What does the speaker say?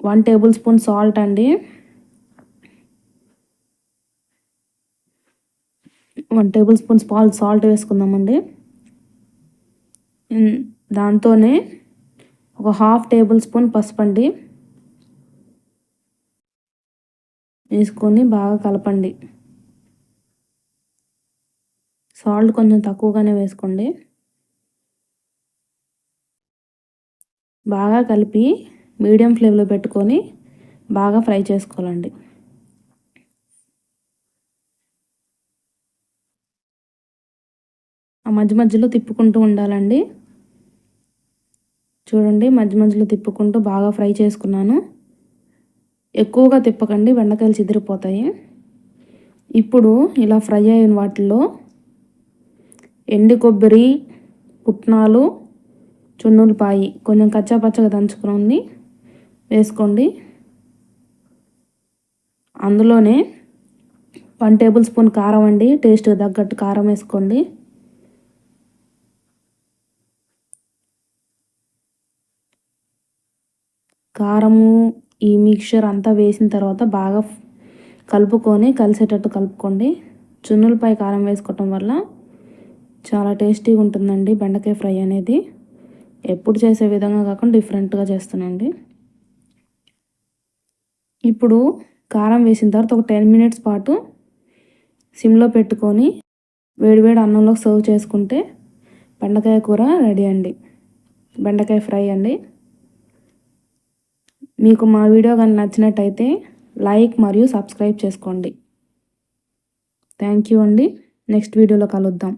One table spoon salt అండి. One table spoon salt salt వేసుకుందామండి. దాంతోనే ఒక హాఫ్ టేబుల్ స్పూన్ పసుపు అండి వేసుకొని బాగా కలపండి. సాల్ట్ కొంచెం తక్కువగానే వేసుకోండి. బాగా కలిపి మీడియం ఫ్లేమ్లో పెట్టుకొని బాగా ఫ్రై చేసుకోవాలండి. ఆ మధ్య మధ్యలో తిప్పుకుంటూ ఉండాలండి. చూడండి మధ్య మధ్యలో తిప్పుకుంటూ బాగా ఫ్రై చేసుకున్నాను. ఎక్కువగా తిప్పకండి బెండకాయలు చిదిరిపోతాయి. ఇప్పుడు ఇలా ఫ్రై అయిన వాటిల్లో ఎండి కొబ్బరి పుట్నాలు చున్నులపాయి కొంచెం కచ్చా పచ్చగా దంచుకుని వేసుకోండి. అందులోనే వన్ టేబుల్ స్పూన్ కారం అండి. టేస్ట్ తగ్గట్టు కారం వేసుకోండి. కారము ఈ మిక్చర్ అంతా వేసిన తర్వాత బాగా కలుపుకొని కలిసేటట్టు కలుపుకోండి. చున్నులపై కారం వేసుకోవటం వల్ల చాలా టేస్టీగా ఉంటుందండి బెండకాయ ఫ్రై అనేది. ఎప్పుడు చేసే విధంగా కాకుండా డిఫరెంట్గా చేస్తానండి. ఇప్పుడు కారం వేసిన తర్వాత ఒక టెన్ మినిట్స్ పాటు సిమ్లో పెట్టుకొని వేడివేడి అన్నంలో సర్వ్ చేసుకుంటే బెండకాయ కూర రెడీ అండి. బెండకాయ ఫ్రై అండి. మీకు మా వీడియో కానీ నచ్చినట్టయితే లైక్ మరియు సబ్స్క్రైబ్ చేసుకోండి. థ్యాంక్ యూ అండి. నెక్స్ట్ వీడియోలో కలుద్దాం.